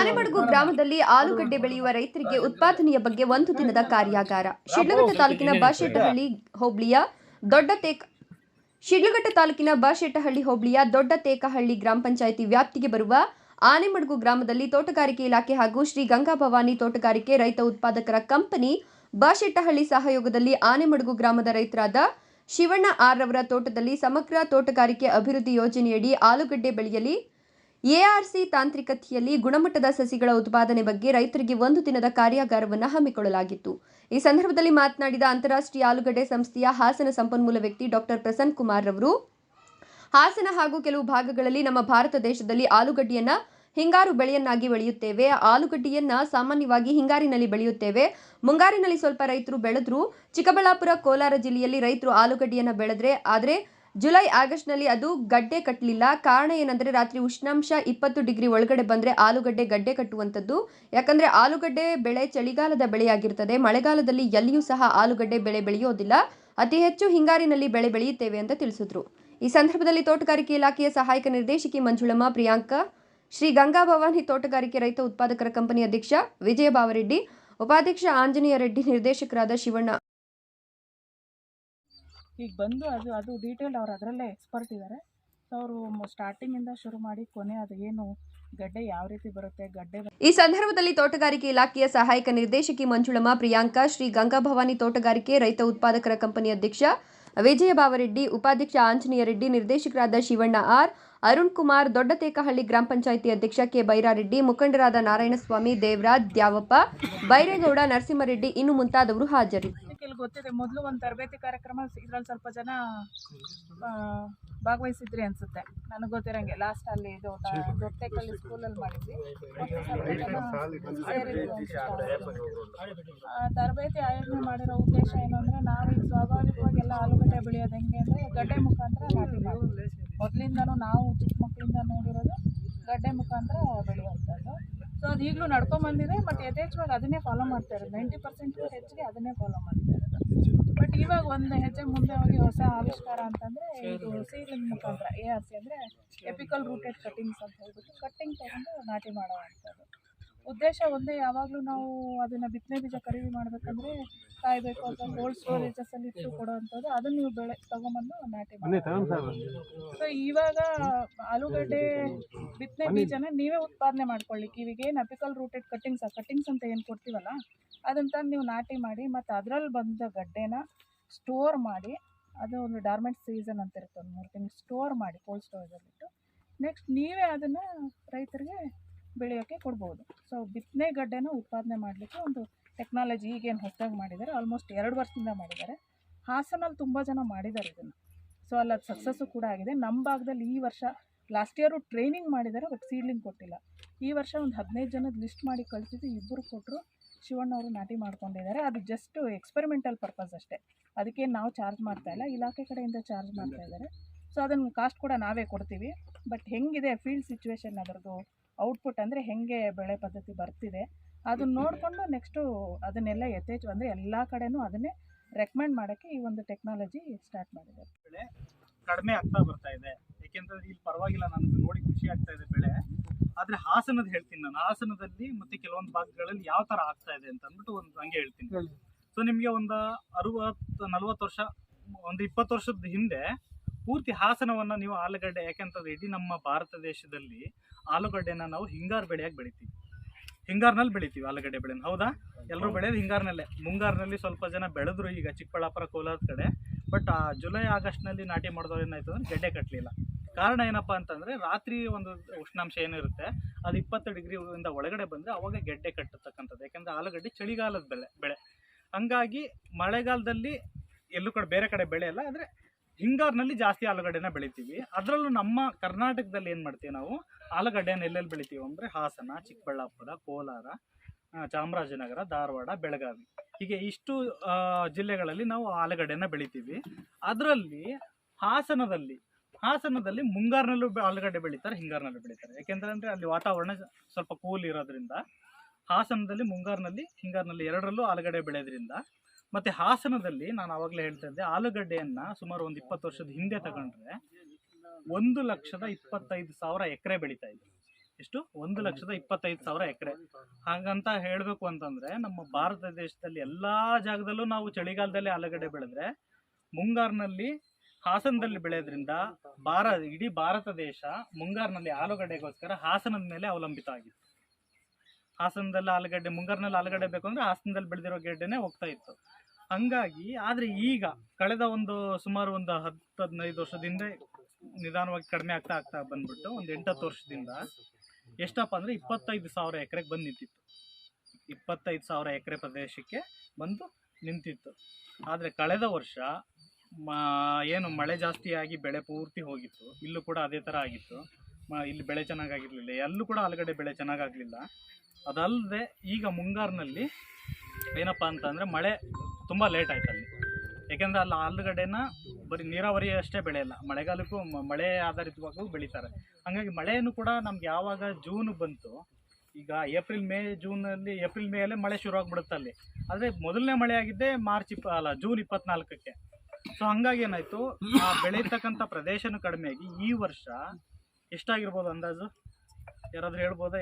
ಆನೆಮಡುಗು ಗ್ರಾಮದಲ್ಲಿ ಆಲೂಗಡ್ಡೆ ಬೆಳೆಯುವ ರೈತರಿಗೆ ಉತ್ಪಾದನೆಯ ಬಗ್ಗೆ ಒಂದು ದಿನದ ಕಾರ್ಯಾಗಾರ. ಶಿಡ್ಲಘಟ್ಟ ತಾಲೂಕಿನ ಬಾಶೆಟ್ಟಹಳ್ಳಿ ಹೋಬಳಿಯ ದೊಡ್ಡ ತೇಕ ಶಿಡ್ಲಘಟ್ಟ ತಾಲೂಕಿನ ಬಾಶೆಟ್ಟಹಳ್ಳಿ ಹೋಬಳಿಯ ದೊಡ್ಡ ತೇಕಹಳ್ಳಿ ಗ್ರಾಮ ಪಂಚಾಯಿತಿ ವ್ಯಾಪ್ತಿಗೆ ಬರುವ ಆನೆಮಡಗು ಗ್ರಾಮದಲ್ಲಿ ತೋಟಗಾರಿಕೆ ಇಲಾಖೆ ಹಾಗೂ ಶ್ರೀ ಗಂಗಾ ಭವಾನಿ ತೋಟಗಾರಿಕೆ ರೈತ ಉತ್ಪಾದಕರ ಕಂಪನಿ ಬಾಶೆಟ್ಟಹಳ್ಳಿ ಸಹಯೋಗದಲ್ಲಿ ಆನೆಮಡುಗು ಗ್ರಾಮದ ರೈತರಾದ ಶಿವಣ್ಣ ಆರ್ ರವರ ತೋಟದಲ್ಲಿ ಸಮಗ್ರ ತೋಟಗಾರಿಕೆ ಅಭಿವೃದ್ಧಿ ಯೋಜನೆಯಡಿ ಆಲೂಗಡ್ಡೆ ಬೆಳೆಯಲಿ ಎಆರ್ಸಿ ತಾಂತ್ರಿಕತೆಯಲ್ಲಿ ಗುಣಮಟ್ಟದ ಸಸಿಗಳ ಉತ್ಪಾದನೆ ಬಗ್ಗೆ ರೈತರಿಗೆ ಒಂದು ದಿನದ ಕಾರ್ಯಾಗಾರವನ್ನು ಹಮ್ಮಿಕೊಳ್ಳಲಾಗಿತ್ತು. ಈ ಸಂದರ್ಭದಲ್ಲಿ ಮಾತನಾಡಿದ ಅಂತಾರಾಷ್ಟ್ರೀಯ ಆಲೂಗಡ್ಡೆ ಸಂಸ್ಥೆಯ ಹಾಸನ ಸಂಪನ್ಮೂಲ ವ್ಯಕ್ತಿ ಡಾಕ್ಟರ್ ಪ್ರಸನ್ನ ಕುಮಾರ್ ರವರು, ಹಾಸನ ಹಾಗೂ ಕೆಲವು ಭಾಗಗಳಲ್ಲಿ ನಮ್ಮ ಭಾರತ ದೇಶದಲ್ಲಿ ಆಲೂಗಡ್ಡೆಯನ್ನ ಹಿಂಗಾರು ಬೆಳೆಯನ್ನಾಗಿ ಬೆಳೆಯುತ್ತೇವೆ. ಆಲೂಗಡ್ಡೆಯನ್ನ ಸಾಮಾನ್ಯವಾಗಿ ಹಿಂಗಾರಿನಲ್ಲಿ ಬೆಳೆಯುತ್ತೇವೆ. ಮುಂಗಾರಿನಲ್ಲಿ ಸ್ವಲ್ಪ ರೈತರು ಬೆಳೆದ್ರು, ಚಿಕ್ಕಬಳ್ಳಾಪುರ ಕೋಲಾರ ಜಿಲ್ಲೆಯಲ್ಲಿ ರೈತರು ಆಲೂಗಡ್ಡೆಯನ್ನ ಬೆಳೆದ್ರೆ, ಆದರೆ ಜುಲೈ ಆಗಸ್ಟ್ನಲ್ಲಿ ಅದು ಗಡ್ಡೆ ಕಟ್ಟಲಿಲ್ಲ ಕಾರಣ ಏನಂದ್ರೆ ರಾತ್ರಿ ಉಷ್ಣಾಂಶ ಇಪ್ಪತ್ತು ಡಿಗ್ರಿ ಒಳಗಡೆ ಬಂದ್ರೆ ಆಲೂಗಡ್ಡೆ ಗಡ್ಡೆ ಕಟ್ಟುವಂಥದ್ದು. ಯಾಕಂದ್ರೆ ಆಲೂಗಡ್ಡೆ ಬೆಳೆ ಚಳಿಗಾಲದ ಬೆಳೆಯಾಗಿರ್ತದೆ. ಮಳೆಗಾಲದಲ್ಲಿ ಎಲ್ಲಿಯೂ ಸಹ ಆಲೂಗಡ್ಡೆ ಬೆಳೆ ಬೆಳೆಯೋದಿಲ್ಲ. ಅತಿ ಹೆಚ್ಚು ಹಿಂಗಾರಿನಲ್ಲಿ ಬೆಳೆ ಬೆಳೆಯುತ್ತೇವೆ ಅಂತ ತಿಳಿಸಿದ್ರು. ಈ ಸಂದರ್ಭದಲ್ಲಿ ತೋಟಗಾರಿಕೆ ಇಲಾಖೆಯ ಸಹಾಯಕ ನಿರ್ದೇಶಕಿ ಮಂಜುಳಮ್ಮ, ಪ್ರಿಯಾಂಕ, ಶ್ರೀ ಗಂಗಾ ಭವಾನಿ ತೋಟಗಾರಿಕೆ ರೈತ ಉತ್ಪಾದಕರ ಕಂಪನಿ ಅಧ್ಯಕ್ಷ ವಿಜಯ ಬಾವರೆಡ್ಡಿ, ಉಪಾಧ್ಯಕ್ಷ ಆಂಜನೇಯ ರೆಡ್ಡಿ, ನಿರ್ದೇಶಕರಾದ ಶಿವಣ್ಣ ಈಗ ಬಂದು ಅದು ಅದು ಡೀಟೇಲ್ ಅವ್ರು ಅದರಲ್ಲೇ ಎಕ್ಸ್ಪರ್ಟ್ ಇದ್ದಾರೆ ಸೊ ಅವರು ಸ್ಟಾರ್ಟಿಂಗಿಂದ ಶುರು ಮಾಡಿ ಕೊನೆ ಅದು ಏನು ಗಡ್ಡೆ ಯಾವ ರೀತಿ ಬರುತ್ತೆ, ಗಡ್ಡೆ ಈ ಸಂದರ್ಭದಲ್ಲಿ ತೋಟಗಾರಿಕೆ ಇಲಾಖೆಯ ಸಹಾಯಕ ನಿರ್ದೇಶಕಿ ಮಂಜುಳಮ್ಮ, ಪ್ರಿಯಾಂಕಾ, ಶ್ರೀ ಗಂಗಾಭವಾನಿ ತೋಟಗಾರಿಕೆ, ರೈತ ಉತ್ಪಾದಕರ ಕಂಪನಿ ಅಧ್ಯಕ್ಷ ವಿಜಯ ಬಾವರೆಡ್ಡಿ, ಉಪಾಧ್ಯಕ್ಷ ಆಂಜನೇಯ ರೆಡ್ಡಿ, ನಿರ್ದೇಶಕರಾದ ಶಿವಣ್ಣ ಆರ್, ಅರುಣ್ ಕುಮಾರ್, ದೊಡ್ಡತೇಕಹಳ್ಳಿ ಗ್ರಾಮ ಪಂಚಾಯಿತಿ ಅಧ್ಯಕ್ಷ ಕೆ. ಬೈರಾರೆಡ್ಡಿ, ಮುಖಂಡರಾದ ನಾರಾಯಣಸ್ವಾಮಿ, ದೇವರಾಜ್ ದ್ಯಾವಪ್ಪ, ಬೈರೇಗೌಡ, ನರಸಿಂಹರೆಡ್ಡಿ ಇನ್ನು ಮುಂತಾದವರು ಹಾಜರಿದ್ದರು ಇಲ್ಲಿ ಗೊತ್ತಿದೆ, ಮೊದಲು ಒಂದು ತರಬೇತಿ ಕಾರ್ಯಕ್ರಮ ಇದರಲ್ಲಿ ಸ್ವಲ್ಪ ಜನ ಭಾಗವಹಿಸಿದ್ರಿ ಅನ್ಸುತ್ತೆ. ನನಗೆ ಗೊತ್ತಿರಂಗೆ ಲಾಸ್ಟ್ ಅಲ್ಲಿ ಇದು ದೊಡ್ಡಕಲ್ಲಿ ಸ್ಕೂಲಲ್ಲಿ ಮಾಡಿದ್ವಿ. ತರಬೇತಿ ಆಯೋಜನೆ ಮಾಡಿರೋ ಉದ್ದೇಶ ಏನು ಅಂದರೆ, ನಾವು ಈಗ ಸ್ವಾಭಾವಿಕವಾಗಿ ಎಲ್ಲ ಆಲೂಗಡ್ಡೆ ಬೆಳೆಯೋದು ಹೆಂಗೆ ಅಂದರೆ, ಗಡ್ಡೆ ಮುಖಾಂತರ ನಾಟಿ ಮಾಡೋದು ಮೊದಲಿಂದನೂ ನಾವು ಚಿಕ್ಕ ಮಕ್ಕಳಿಂದ ನೋಡಿರೋದು ಗಡ್ಡೆ ಮುಖಾಂತರ ಬೆಳೆಯುವಂಥದ್ದು. ಸೊ ಅದು ಈಗಲೂ ನಡ್ಕೊಂಬಂದಿದೆ ಬಟ್ ಯಥೇಚ್ಛವಾಗಿ ಅದನ್ನೇ ಫಾಲೋ ಮಾಡ್ತಾ ಇರೋದು. ನೈಂಟಿ ಪರ್ಸೆಂಟ್ ಹೆಚ್ಚಿಗೆ ಅದನ್ನೇ ಫಾಲೋ ಮಾಡ್ತಾ ಇರೋದು. ಬಟ್ ಇವಾಗ ಒಂದು ಹೆಜ್ಜೆ ಮುಂದೆ ಹೋಗಿ ಹೊಸ ಆವಿಷ್ಕಾರ ಅಂತಂದರೆ ಇದು ಸೀಲಿಂಗ್ ಮುಖಾಂತರ ಎ ಆರ್ ಸಿ ಅಂದರೆ ಎಪಿಕಲ್ ರೂಟೆಡ್ ಕಟ್ಟಿಂಗ್ಸ್ ಅಂತ ಹೇಳ್ಬಿಟ್ಟು ಕಟ್ಟಿಂಗ್ ತಗೊಂಡು ನಾಟಿ ಮಾಡುವಂಥದ್ದು. ಉದ್ದೇಶ ಒಂದೇ ಯಾವಾಗಲೂ ನಾವು ಅದನ್ನು ಬಿತ್ತನೆ ಬೀಜ ಖರೀದಿ ಮಾಡಬೇಕಂದ್ರೆ ಕಾಯಬೇಕು ಅಥವಾ ಕೋಲ್ಡ್ ಸ್ಟೋರೇಜಸ್ಸಲ್ಲಿ ಇಟ್ಟು ಕೊಡುವಂಥದ್ದು. ಅದನ್ನು ನೀವು ಬೆಳೆ ತೊಗೊಂಬಂದು ನಾಟಿ ಮಾಡಿ ಸೊ ಇವಾಗ ಆಲೂಗಡ್ಡೆ ಬಿತ್ತನೆ ಬೀಜನ ನೀವೇ ಉತ್ಪಾದನೆ ಮಾಡ್ಕೊಳ್ಳಿ. ಇವಾಗ ಏನು ಅಪಿಕಲ್ ರೂಟೆಡ್ ಕಟ್ಟಿಂಗ್ಸ್ ಕಟ್ಟಿಂಗ್ಸ್ ಅಂತ ಏನು ಕೊಡ್ತೀವಲ್ಲ ಅದನ್ನ ತಂದು ನೀವು ನಾಟಿ ಮಾಡಿ ಮತ್ತು ಅದರಲ್ಲಿ ಬಂದ ಗಡ್ಡೆನ ಸ್ಟೋರ್ ಮಾಡಿ ಅದು ಒಂದು ಡಾರ್ಮೆಂಟ್ ಸೀಸನ್ ಅಂತ ಇರುತ್ತೆ ಒಂದು ಮೂರು ತಿಂಗಳು ಸ್ಟೋರ್ ಮಾಡಿ ಕೋಲ್ಡ್ ಸ್ಟೋರೇಜಲ್ಲಿಟ್ಟು ನೆಕ್ಸ್ಟ್ ನೀವೇ ಅದನ್ನು ರೈತರಿಗೆ ಬೆಳೆಯೋಕ್ಕೆ ಕೊಡ್ಬೋದು. ಸೊ ಬಿತ್ತನೆ ಗಡ್ಡೆನ ಉತ್ಪಾದನೆ ಮಾಡಲಿಕ್ಕೆ ಒಂದು ಟೆಕ್ನಾಲಜಿ ಈಗೇನು ಹೊಸದಾಗಿ ಮಾಡಿದ್ದಾರೆ ಆಲ್ಮೋಸ್ಟ್ ಎರಡು ವರ್ಷದಿಂದ ಮಾಡಿದ್ದಾರೆ ಹಾಸನಲ್ಲಿ ತುಂಬ ಜನ ಮಾಡಿದ್ದಾರೆ ಇದನ್ನು. ಸೊ ಅಲ್ಲಿ ಅದು ಸಕ್ಸಸ್ಸು ಕೂಡ ಆಗಿದೆ. ನಮ್ಮ ಭಾಗದಲ್ಲಿ ಈ ವರ್ಷ ಲಾಸ್ಟ್ ಇಯರು ಟ್ರೈನಿಂಗ್ ಮಾಡಿದ್ದಾರೆ ಬಟ್ ಸೀಡ್ಲಿಂಗ್ ಕೊಟ್ಟಿಲ್ಲ. ಈ ವರ್ಷ ಒಂದು ಹದಿನೈದು ಜನದ ಲಿಸ್ಟ್ ಮಾಡಿ ಕಳಿಸಿದ್ದು ಇಬ್ಬರು ಕೊಟ್ಟರು ಶಿವಣ್ಣ ಅವರು ನಾಟಿ ಮಾಡ್ಕೊಂಡಿದ್ದಾರೆ. ಅದು ಜಸ್ಟ್ ಎಕ್ಸ್ಪೆರಿಮೆಂಟಲ್ ಪರ್ಪಸ್ ಅಷ್ಟೇ. ಅದಕ್ಕೆ ನಾವು ಚಾರ್ಜ್ ಮಾಡ್ತಾ ಇಲ್ಲ, ಇಲಾಖೆ ಕಡೆಯಿಂದ ಚಾರ್ಜ್ ಮಾಡ್ತಾ ಇದ್ದಾರೆ. ಸೊ ಅದನ್ನು ಕಾಸ್ಟ್ ಕೂಡ ನಾವೇ ಕೊಡ್ತೀವಿ. ಬಟ್ ಹೆಂಗಿದೆ ಫೀಲ್ಡ್ ಸಿಚುವೇಶನ್ ಅದರದ್ದು? ಔಟ್ಪುಟ್ ಅಂದರೆ ಹೆಂಗೆ ಬೆಳೆ ಪದ್ಧತಿ ಬರ್ತಿದೆ ಅದನ್ನ ನೋಡಿಕೊಂಡು ನೆಕ್ಸ್ಟು ಅದನ್ನೆಲ್ಲ ಯಥೇಚ್ಛ ಅಂದರೆ ಎಲ್ಲ ಕಡೆನೂ ಅದನ್ನೇ ರೆಕಮೆಂಡ್ ಮಾಡೋಕ್ಕೆ ಈ ಒಂದು ಟೆಕ್ನಾಲಜಿ ಸ್ಟಾರ್ಟ್ ಮಾಡಿದೆ ಬೆಳೆ ಕಡಿಮೆ ಆಗ್ತಾ ಬರ್ತಾ ಇದೆ. ಯಾಕೆಂತಂದ್ರೆ ಇಲ್ಲಿ ಪರವಾಗಿಲ್ಲ ನನಗೆ ನೋಡಿ ಖುಷಿ ಆಗ್ತಾ ಇದೆ ಬೆಳೆ. ಆದರೆ ಹಾಸನದ ಹೇಳ್ತೀನಿ ನಾನು. ಹಾಸನದಲ್ಲಿ ಮತ್ತೆ ಕೆಲವೊಂದು ಭಾಗಗಳಲ್ಲಿ ಯಾವ ತರ ಆಗ್ತಾ ಇದೆ ಅಂತ ಅಂದ್ಬಿಟ್ಟು ಒಂದು ಹಂಗೆ ಹೇಳ್ತೀನಿ. ಸೊ ನಿಮಗೆ ಒಂದು ಅರುವತ್ತು ನಲ್ವತ್ತು ವರ್ಷ ಒಂದು ಇಪ್ಪತ್ತು ವರ್ಷದ ಹಿಂದೆ ಪೂರ್ತಿ ಹಾಸನವನ್ನು ನೀವು ಆಲೂಗಡ್ಡೆ ಯಾಕೆಂತಂದ್ರೆ ಇಡೀ ನಮ್ಮ ಭಾರತ ದೇಶದಲ್ಲಿ ಆಲೂಗಡ್ಡೆನ ನಾವು ಹಿಂಗಾರು ಬೆಳೆಯಾಗಿ ಬೆಳಿತೀವಿ. ಹಿಂಗಾರ್ನಲ್ಲಿ ಬೆಳಿತೀವಿ ಆಲೂಗಡ್ಡೆ ಬೆಳೆನ ಹೌದಾ? ಎಲ್ಲರೂ ಬೆಳೆಯೋದು ಹಿಂಗಾರ್ನಲ್ಲೇ. ಮುಂಗಾರಿನಲ್ಲಿ ಸ್ವಲ್ಪ ಜನ ಬೆಳೆದ್ರು ಈಗ ಚಿಕ್ಕಬಳ್ಳಾಪುರ ಕೋಲಾರದ ಕಡೆ. ಬಟ್ ಆ ಜುಲೈ ಆಗಸ್ಟ್ನಲ್ಲಿ ನಾಟಿ ಮಾಡಿದವ್ರು ಏನಾಯ್ತು ಅಂದ್ರೆ ಗೆಡ್ಡೆ ಕಟ್ಟಲಿಲ್ಲ ಕಾರಣ ಏನಪ್ಪಾ ಅಂತಂದ್ರೆ ರಾತ್ರಿ ಒಂದು ಉಷ್ಣಾಂಶ ಏನಿರುತ್ತೆ ಅದು ಇಪ್ಪತ್ತು ಡಿಗ್ರಿ ಇಂದ ಒಳಗಡೆ ಬಂದ್ರೆ ಅವಾಗ ಗೆಡ್ಡೆ ಕಟ್ಟತಕ್ಕಂಥದ್ದು. ಯಾಕಂದ್ರೆ ಆಲೂಗಡ್ಡೆ ಚಳಿಗಾಲದ ಬೆಳೆ ಬೆಳೆ. ಹಂಗಾಗಿ ಮಳೆಗಾಲದಲ್ಲಿ ಎಲ್ಲೂ ಕಡೆ ಬೇರೆ ಕಡೆ ಬೆಳೆಯಲ್ಲ ಆದರೆ ಹಿಂಗಾರಿನಲ್ಲಿ ಜಾಸ್ತಿ ಆಲೂಗಡ್ಡೆನ ಬೆಳಿತೀವಿ. ಅದರಲ್ಲೂ ನಮ್ಮ ಕರ್ನಾಟಕದಲ್ಲಿ ಏನು ಮಾಡ್ತೀವಿ ನಾವು? ಆಲೂಗಡ್ಡೆನ ಎಲ್ಲೆಲ್ಲಿ ಬೆಳಿತೀವಿ ಅಂದರೆ ಹಾಸನ, ಚಿಕ್ಕಬಳ್ಳಾಪುರ, ಕೋಲಾರ ಚಾಮರಾಜನಗರ, ಧಾರವಾಡ, ಬೆಳಗಾವಿ. ಹೀಗೆ ಇಷ್ಟು ಜಿಲ್ಲೆಗಳಲ್ಲಿ ನಾವು ಆಲೂಗಡ್ಡೆನ ಬೆಳಿತೀವಿ. ಅದರಲ್ಲಿ ಹಾಸನದಲ್ಲಿ ಹಾಸನದಲ್ಲಿ ಮುಂಗಾರಿನಲ್ಲೂ ಆಲೂಗಡ್ಡೆ ಬೆಳೀತಾರೆ, ಹಿಂಗಾರಿನಲ್ಲೂ ಬೆಳೀತಾರೆ. ಯಾಕೆಂದ್ರೆ ಅಂದರೆ ಅಲ್ಲಿ ವಾತಾವರಣ ಸ್ವಲ್ಪ ಕೂಲ್ ಇರೋದ್ರಿಂದ ಹಾಸನದಲ್ಲಿ ಮುಂಗಾರಿನಲ್ಲಿ, ಹಿಂಗಾರಿನಲ್ಲಿ ಎರಡರಲ್ಲೂ ಆಲೂಗಡ್ಡೆ ಬೆಳೆಯೋದ್ರಿಂದ ಮತ್ತೆ ಹಾಸನದಲ್ಲಿ ನಾನು ಆವಾಗಲೇ ಹೇಳ್ತಾ ಇದ್ದೆ, ಆಲೂಗಡ್ಡೆಯನ್ನ ಸುಮಾರು ಒಂದು ಇಪ್ಪತ್ತು ವರ್ಷದ ಹಿಂದೆ ತಗೊಂಡ್ರೆ ಒಂದು ಲಕ್ಷದ ಇಪ್ಪತ್ತೈದು ಸಾವಿರ ಎಕರೆ ಬೆಳೀತಾ ಇದ್ರು ಎಷ್ಟು? ಒಂದು ಲಕ್ಷದ ಇಪ್ಪತ್ತೈದು ಸಾವಿರ ಎಕರೆ. ಹಾಗಂತ ಹೇಳಬೇಕು ಅಂತಂದ್ರೆ, ನಮ್ಮ ಭಾರತ ದೇಶದಲ್ಲಿ ಎಲ್ಲಾ ಜಾಗದಲ್ಲೂ ನಾವು ಚಳಿಗಾಲದಲ್ಲಿ ಆಲೂಗಡ್ಡೆ ಬೆಳೆದ್ರೆ, ಮುಂಗಾರಿನಲ್ಲಿ ಹಾಸನದಲ್ಲಿ ಬೆಳೆಯೋದ್ರಿಂದ ಭಾರ, ಇಡೀ ಭಾರತ ದೇಶ ಮುಂಗಾರಿನಲ್ಲಿ ಆಲೂಗಡ್ಡೆಗೋಸ್ಕರ ಹಾಸನದ ಮೇಲೆ ಅವಲಂಬಿತ ಆಗಿತ್ತು ಹಾಸನದಲ್ಲಿ ಆಲೂಗಡ್ಡೆ, ಮುಂಗಾರಿನಲ್ಲಿ ಆಲೂಗಡ್ಡೆ ಬೇಕು ಅಂದರೆ ಹಾಸನದಲ್ಲಿ ಬೆಳೆದಿರೋ ಗೆಡ್ಡೆನೆ ಹೋಗ್ತಾ ಇತ್ತು. ಹಂಗಾಗಿ ಆದ್ರೆ ಈಗ ಕಳೆದ ಒಂದು ಸುಮಾರು ಒಂದು ಹತ್ತು ಹದಿನೈದು ವರ್ಷದಿಂದ ನಿಧಾನವಾಗಿ ಕಡಿಮೆ ಆಗ್ತಾ ಆಗ್ತಾ ಬಂದ್ಬಿಟ್ಟು ಒಂದು ಎಂಟತ್ತು ವರ್ಷದಿಂದ ಎಷ್ಟಪ್ಪ ಅಂದರೆ ಇಪ್ಪತ್ತೈದು ಸಾವಿರ ಎಕರೆಗೆ ಬಂದು ನಿಂತಿತ್ತು ಇಪ್ಪತ್ತೈದು ಸಾವಿರ ಎಕರೆ ಪ್ರದೇಶಕ್ಕೆ ಬಂದು ನಿಂತಿತ್ತು. ಆದರೆ ಕಳೆದ ವರ್ಷ ಏನು ಮಳೆ ಜಾಸ್ತಿಯಾಗಿ ಬೆಳೆ ಪೂರ್ತಿ ಹೋಗಿತ್ತು. ಇಲ್ಲೂ ಕೂಡ ಅದೇ ಥರ ಆಗಿತ್ತು. ಇಲ್ಲಿ ಬೆಳೆ ಚೆನ್ನಾಗಾಗಿರ್ಲಿಲ್ಲ. ಎಲ್ಲೂ ಕೂಡ ಆಲೂಗಡ್ಡೆ ಬೆಳೆ ಚೆನ್ನಾಗಾಗಲಿಲ್ಲ. ಅದಲ್ಲದೆ ಈಗ ಮುಂಗಾರಿನಲ್ಲಿ ಏನಪ್ಪ ಅಂತಂದರೆ ಮಳೆ ತುಂಬ ಲೇಟ್ ಆಯ್ತು ಅಲ್ಲಿ. ಯಾಕೆಂದರೆ ಅಲ್ಲಿ ಆಲೂಗಡ್ಡೆನ ಬರೀ ನೀರಾವರಿ ಅಷ್ಟೇ ಬೆಳೆಯಲ್ಲ, ಮಳೆಗಾಲಕ್ಕೂ ಮಳೆ ಆಧಾರಿತವಾಗೂ ಬೆಳೀತಾರೆ. ಹಾಗಾಗಿ ಮಳೆಯನ್ನು ಕೂಡ ನಮ್ಗೆ ಯಾವಾಗ ಜೂನ್ ಬಂತು, ಈಗ ಏಪ್ರಿಲ್ ಮೇ ಜೂನಲ್ಲಿ ಏಪ್ರಿಲ್ ಮೇಯಲ್ಲೇ ಮಳೆ ಶುರು ಆಗ್ಬಿಡುತ್ತೆ ಅಲ್ಲಿ. ಆದರೆ ಮೊದಲನೇ ಮಳೆ ಆಗಿದ್ದೆ ಮಾರ್ಚ್ ಇಪ್ಪ, ಅಲ್ಲ ಜೂನ್ ಇಪ್ಪತ್ನಾಲ್ಕಕ್ಕೆ. ಸೊ ಹಂಗಾಗಿ ಏನಾಯ್ತು, ಆ ಬೆಳೀತಕ್ಕಂಥ ಪ್ರದೇಶನೂ ಕಡಿಮೆ ಆಗಿ ಈ ವರ್ಷ ಎಷ್ಟಾಗಿರ್ಬೋದು ಅಂದಾಜು? ಯಾರಾದರೂ ಹೇಳ್ಬೋದಾ?